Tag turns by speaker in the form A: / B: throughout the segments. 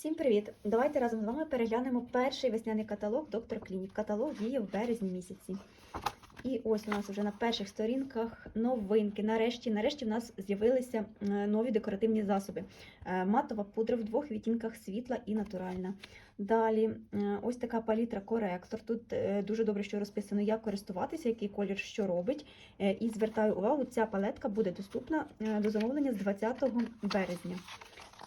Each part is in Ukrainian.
A: Всім привіт! Давайте разом з вами переглянемо перший весняний каталог Доктор Клінік. Каталог діє в березні місяці. І ось у нас вже на перших сторінках новинки. Нарешті, нарешті в нас з'явилися е, нові декоративні засоби. Е, Матова пудра в двох відтінках світла і натуральна. Далі е, ось така палітра коректор. Тут дуже добре, що розписано, як користуватися, який колір що робить. І звертаю увагу, ця палетка буде доступна до замовлення з 20 березня.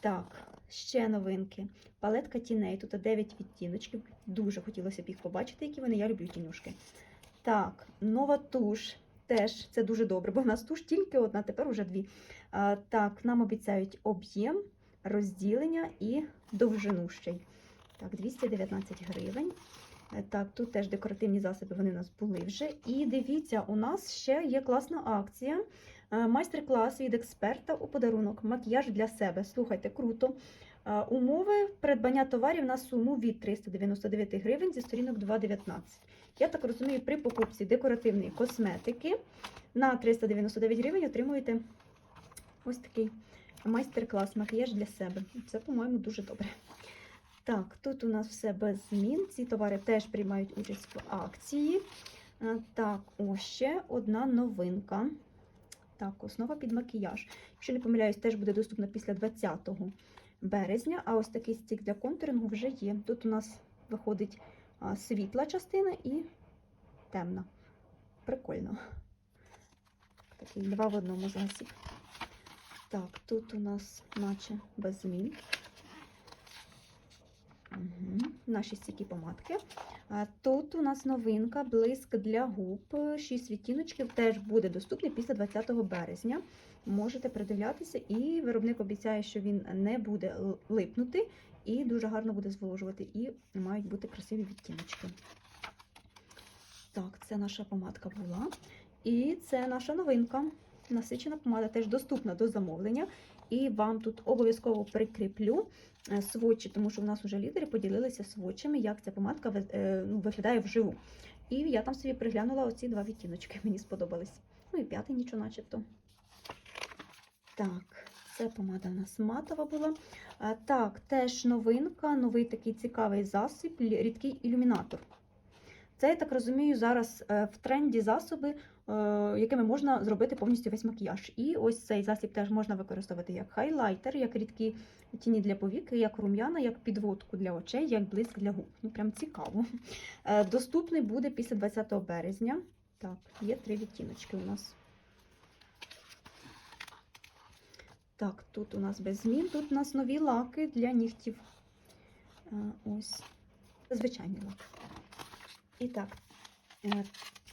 A: Так, ще новинки. Палетка тіней. Тут 9 відтіночків. Дуже хотілося б їх побачити, які вони. Я люблю тінюшки. Так, нова туш. Теж це дуже добре, бо в нас туш тільки одна, тепер уже дві. А, так, нам обіцяють об'єм, розділення і довжину ще й. Так, 219 гривень. Е, Так, тут теж декоративні засоби вони у нас були вже. І дивіться, у нас ще є класна акція. Е, Майстер-клас від експерта у подарунок. Макіяж для себе. Слухайте, круто. Е, Умови придбання товарів на суму від 399 гривень зі сторінок 2,19. Я так розумію, при покупці декоративної косметики на 399 гривень отримуєте ось такий майстер-клас, макіяж для себе. Це, по-моєму, дуже добре. Так, тут у нас все без змін. Ці товари теж приймають участь в акції. Е, Так, ось ще одна новинка. Так, основа під макіяж. Якщо не помиляюсь, теж буде доступна після 20 березня. А ось такий стік для контурингу вже є. Тут у нас виходить світла частина і темна. Прикольно. Такий два в одному засіб. Так, тут у нас наче без змін. Угу. Наші стійкі помадки. Тут у нас новинка, блиск для губ. 6 відтіночків теж буде доступний після 20 березня. Можете придивлятися, і виробник обіцяє, що він не буде липнути і дуже гарно буде зволожувати. І мають бути красиві відтіночки. Так, це наша помадка була. І це наша новинка. Насичена помада теж доступна до замовлення. І вам тут обов'язково прикріплю е, сводчі, тому що в нас вже лідери поділилися сводчами, як ця помадка е, ну, виглядає вживу. І я там собі приглянула оці два відтіночки, мені сподобались. Ну і п'ятий нічого начебто. Так, це помада у нас матова була. Так, теж новинка, новий такий цікавий засіб, рідкий ілюмінатор. Це, я так розумію, зараз е, в тренді засоби, е, якими можна зробити повністю весь макіяж. І ось цей засіб теж можна використовувати як хайлайтер, як рідкі тіні для повік, як рум'яна, як підводку для очей, як блиск для губ. Ну, прям цікаво. Е, Доступний буде після 20 березня. Так, є три відтіночки у нас. Так, тут у нас без змін. Тут у нас нові лаки для нігтів. Ось. Звичайний лак. І так, е,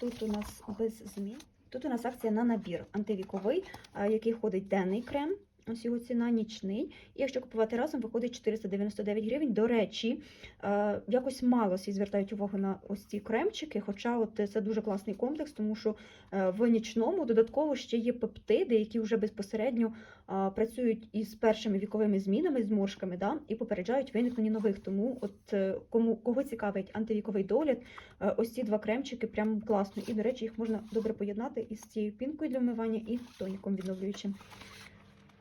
A: тут у нас без змін. Тут у нас акція на набір антивіковий, е, який входить денний крем. Ось його ціна нічний. І якщо купувати разом, виходить 499 гривень. До речі, е, якось мало всі звертають увагу на ось ці кремчики, хоча от це дуже класний комплекс, тому що е, в нічному додатково ще є пептиди, які вже безпосередньо а, працюють із першими віковими змінами, зморшками, да, і попереджають виникнення нових. Тому, от е, кому кого цікавить антивіковий догляд, е, ось ці два кремчики прям класно. І, до речі, їх можна добре поєднати із цією пінкою для вмивання і тоніком відновлюючим.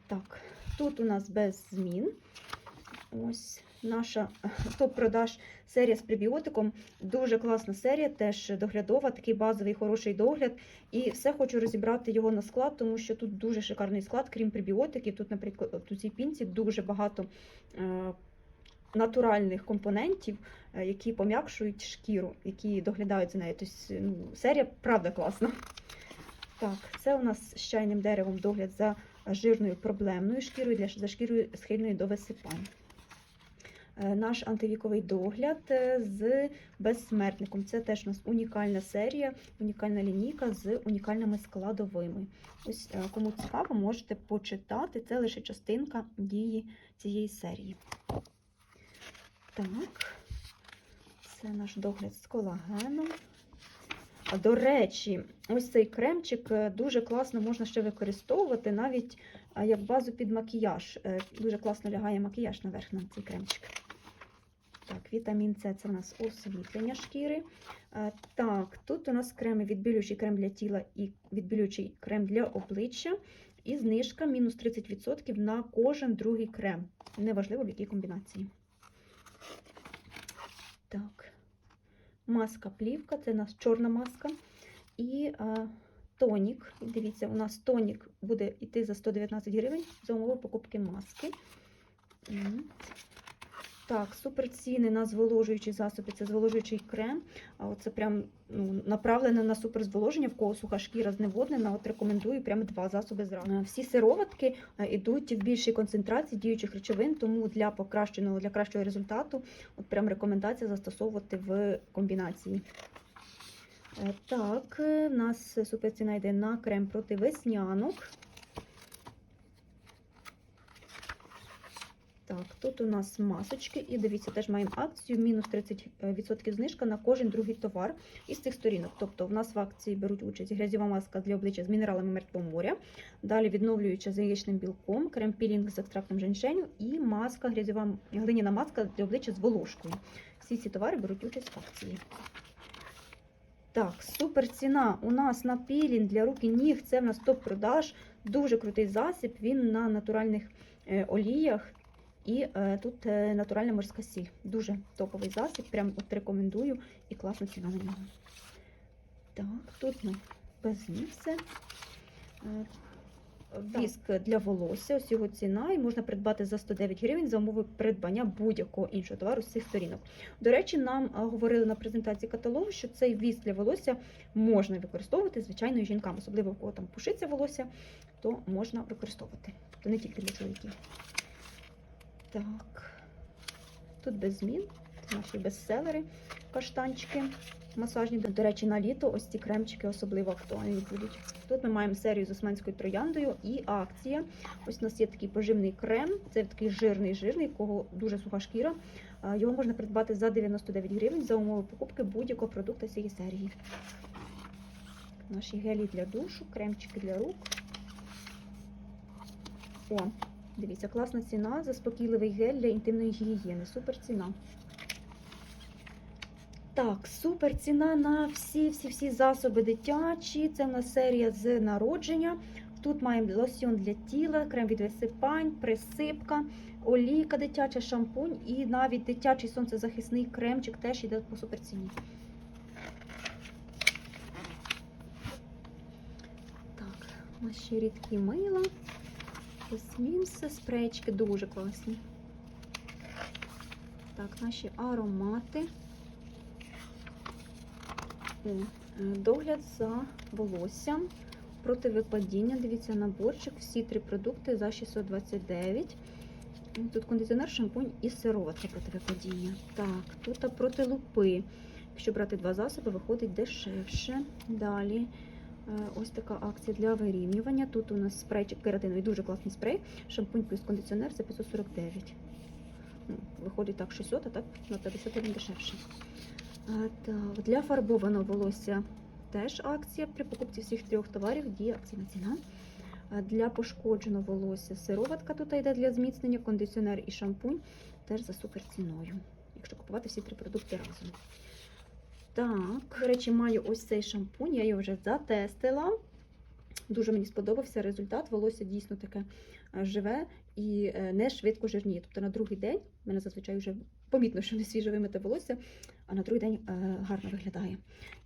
A: Так, тут у нас без змін. Ось наша топ-продаж серія з пребіотиком. Дуже класна серія, теж доглядова, такий базовий хороший догляд. І все хочу розібрати його на склад, тому що тут дуже шикарний склад, крім пребіотиків. Тут, наприклад, у цій пінці дуже багато е, натуральних компонентів, е, які пом'якшують шкіру, які доглядають за нею. Тобто, ну, серія правда класна. Так, це у нас з чайним деревом догляд за жирною проблемною шкірою, для за шкірою схильною до висипань. Е, Наш антивіковий догляд е, з безсмертником. Це теж у нас унікальна серія, унікальна лінійка з унікальними складовими. Ось е, кому цікаво, можете почитати. Це лише частинка дії цієї серії. Так, це наш догляд з колагеном. До речі, ось цей кремчик е, дуже класно можна ще використовувати, навіть як базу під макіяж. Е, Дуже класно лягає макіяж наверх на цей кремчик. Так, вітамін С це у нас освітлення шкіри. Е, Так, тут у нас креми відбілюючий крем для тіла і відбілюючий крем для обличчя. І знижка мінус 30% на кожен другий крем. Неважливо в якій комбінації. Так. Маска плівка, це у нас чорна маска. І а, тонік. Дивіться, у нас тонік буде йти за 119 гривень за умови покупки маски. Так, супер ціни на зволожуючі засоби. Це зволожуючий крем. А оце прям ну, направлене на супер зволоження, в кого суха шкіра зневоднена. От рекомендую прямо два засоби зразу. Е, Всі сироватки е, йдуть в більшій концентрації діючих речовин, тому для покращеного, для кращого результату, от прям рекомендація застосовувати в комбінації. Е, Так, в нас супер ціна йде на крем проти веснянок. Так, тут у нас масочки, і дивіться, теж маємо акцію, мінус 30% знижка на кожен другий товар із цих сторінок. Тобто в нас в акції беруть участь грязьова маска для обличчя з мінералами мертвого моря, далі відновлююча з яєчним білком, крем-пілінг з екстрактом женьшеню і маска, грязьова глиняна маска для обличчя з волошкою. Всі ці товари беруть участь в акції. Так, супер ціна у нас на пілінг для рук і ніг. Це в нас топ-продаж. Дуже крутий засіб. Він на натуральних е, оліях. І е, тут е, натуральна морська сіль. Дуже топовий засіб. Прям от рекомендую і класна ціна на нього. Так, тут ну, без них все. Е, Віск для волосся, ось його ціна, і можна придбати за 109 гривень за умови придбання будь-якого іншого товару з цих сторінок. До речі, нам говорили на презентації каталогу, що цей віск для волосся можна використовувати звичайно і жінкам, особливо в кого там пушиться волосся, то можна використовувати. Тобто не тільки для чоловіків. Так, тут без змін. Наші бестселери, каштанчики масажні. До речі, на літо ось ці кремчики особливо актуальні будуть. Тут ми маємо серію з османською трояндою і акція. Ось у нас є такий поживний крем. Це такий жирний жирний, у кого дуже суха шкіра. Його можна придбати за 99 гривень за умови покупки будь-якого продукту цієї серії. Наші гелі для душу, кремчики для рук. О, дивіться, класна ціна. Заспокійливий гель для інтимної гігієни. Супер ціна. Так, супер ціна на всі-всі-всі засоби дитячі. Це в нас серія з народження. Тут маємо лосьон для тіла, крем від висипань, присипка, олійка дитяча, шампунь і навіть дитячий сонцезахисний кремчик теж йде по суперціні. Так, наші рідкі мила. Осмінси, спрейчики дуже класні. Так, наші аромати. О, е, Догляд за волоссям проти випадіння. Дивіться, наборчик. Всі три продукти за 629. Тут кондиціонер, шампунь і сироватка проти випадіння. Так, тут проти лупи. Якщо брати два засоби, виходить дешевше. Далі ось така акція для вирівнювання. Тут у нас спрейчик кератиновий, дуже класний спрей. Шампунь плюс кондиціонер за 549. Ну, Виходить так 600, а так на 51 дешевше. Так, для фарбованого волосся теж акція. При покупці всіх трьох товарів діє акційна ціна. Для пошкодженого волосся сироватка тут йде для зміцнення, кондиціонер і шампунь теж за супер ціною. Якщо купувати всі три продукти разом. Так, до речі, маю ось цей шампунь, я його вже затестила. Дуже мені сподобався результат. Волосся дійсно таке е, живе і е, не швидко жирніє. Тобто на другий день в мене зазвичай вже помітно, що не свіже вимите волосся, а на другий день е, гарно виглядає.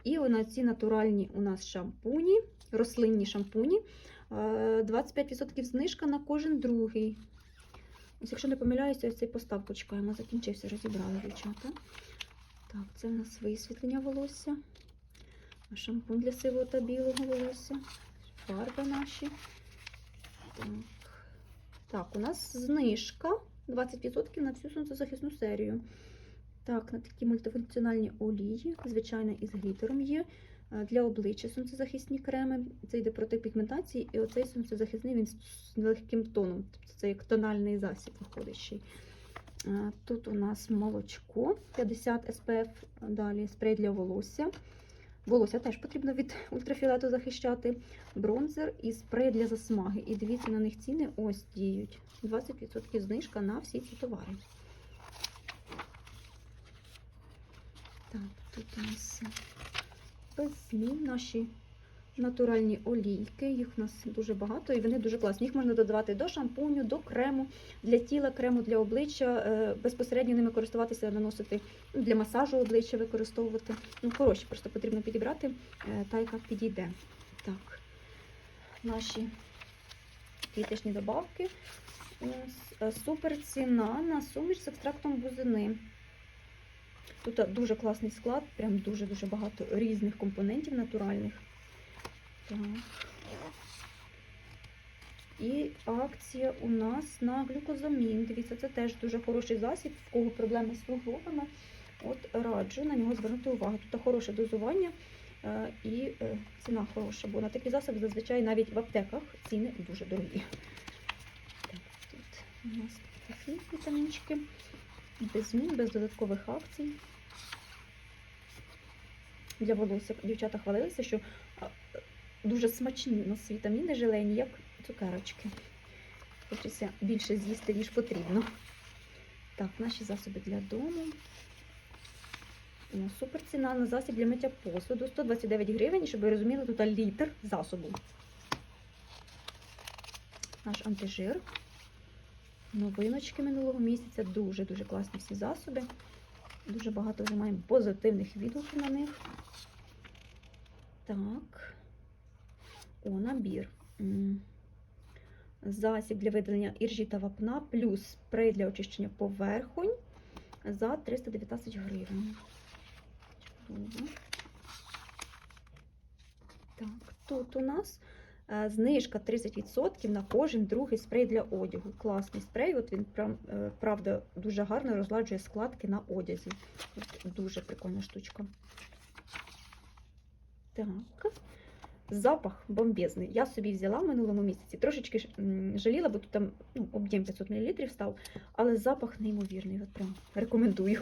A: І на ці натуральні у нас шампуні, рослинні шампуні. е, 25% знижка на кожен другий. Ось, якщо не помиляюся, ось цей поставку чекаємо. Закінчився, розібрали дівчата. Так, це у нас висвітлення волосся. Шампунь для сивого та білого волосся. Фарби наші. Так. так, у нас знижка 20% на всю сонцезахисну серію. Так, на такі мультифункціональні олії, звичайно, із глітером є. Е, Для обличчя сонцезахисні креми. Це йде проти пігментації, і оцей сонцезахисний він з легким тоном. Тобто це як тональний засіб виходить Тут у нас молочко 50 SPF, далі спрей для волосся. Волосся теж потрібно від ультрафіолету захищати. Бронзер і спрей для засмаги. І дивіться, на них ціни ось діють. 20% знижка на всі ці товари. Так, тут у нас без наші Натуральні олійки, їх у нас дуже багато і вони дуже класні. Їх можна додавати до шампуню, до крему, для тіла, крему для обличчя, е, безпосередньо ними користуватися, наносити ну, для масажу обличчя використовувати. Ну, хороші, просто потрібно підібрати е, та, яка підійде. Так, наші квіточні добавки. Е, Супер ціна на суміш з екстрактом бузини. Тут дуже класний склад, прям дуже-дуже багато різних компонентів натуральних. Так. І акція у нас на глюкозамін. Дивіться, це теж дуже хороший засіб, в кого проблеми з суглобами. От раджу на нього звернути увагу. Тут хороше дозування е, і е, ціна хороша, бо на такі засоби зазвичай навіть в аптеках ціни дуже дорогі. Так, тут у нас такі вітамінчики. Без змін, без додаткових акцій. Для волосся дівчата хвалилися, що дуже смачні у нас вітаміни желені, як цукерочки. Хочеться більше з'їсти, ніж потрібно. Так, наші засоби для дому. Супер ціна на засіб для миття посуду. 129 гривень, щоб ви розуміли, тут літр засобу. Наш антижир. Новиночки минулого місяця. Дуже-дуже класні всі засоби. Дуже багато вже маємо позитивних відгуків на них. Так. О, набір. Засіб для видалення іржі та вапна, плюс спрей для очищення поверхонь за 319 гривень. Так, тут у нас е, знижка 30% на кожен другий спрей для одягу. Класний спрей, от він е, правда дуже гарно розладжує складки на одязі. От дуже прикольна штучка. Так. Запах бомбезний. Я собі взяла в минулому місяці. Трошечки жаліла, бо тут там ну, об'єм 500 мл став, але запах неймовірний. От прям рекомендую.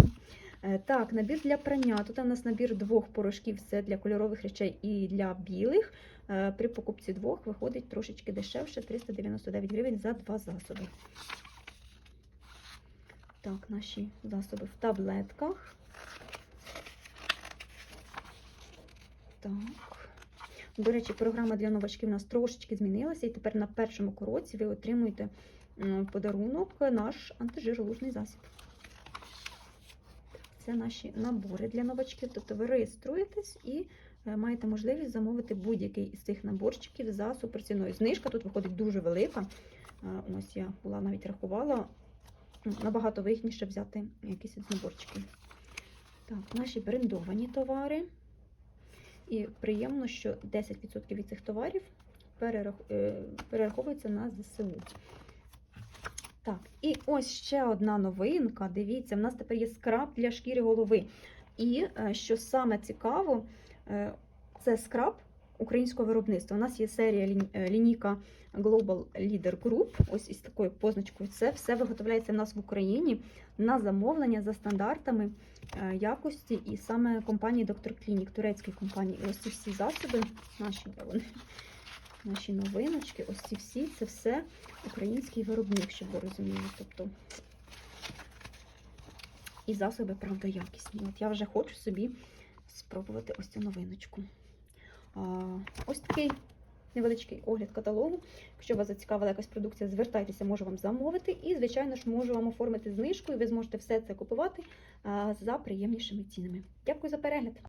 A: Е, Так, набір для прання. Тут у нас набір двох порошків, це для кольорових речей і для білих. Е, При покупці двох виходить трошечки дешевше 399 гривень за два засоби. Так, наші засоби в таблетках. Так. До речі, програма для новачків у нас трошечки змінилася, і тепер на першому кроці ви отримуєте подарунок наш антижиролужний засіб. Це наші набори для новачків. Тобто ви реєструєтесь і е, маєте можливість замовити будь-який із цих наборчиків за суперціною. Знижка тут виходить дуже велика. Е, Ось я була навіть рахувала. Набагато вигідніше взяти якісь із наборчиків. Так, наші брендовані товари. І приємно, що 10% від цих товарів е, перераховується на ЗСУ. Так, і ось ще одна новинка. Дивіться, в нас тепер є скраб для шкіри голови. І е, що саме цікаво, е, це скраб українського виробництва. У нас є серія е, лінійка Global Leader Group, ось із такою позначкою. Це все виготовляється в нас в Україні на замовлення за стандартами е, якості і саме компанії Dr. Clinic, турецької компанії. І ось ці всі засоби, наші вони, наші новиночки, ось ці всі, це все український виробник, щоб ви розуміли. Тобто і засоби, правда, якісні. От я вже хочу собі спробувати ось цю новиночку. Ось такий невеличкий огляд каталогу. Якщо вас зацікавила якась продукція, звертайтеся, можу вам замовити. І, звичайно ж, можу вам оформити знижку, і ви зможете все це купувати за приємнішими цінами. Дякую за перегляд!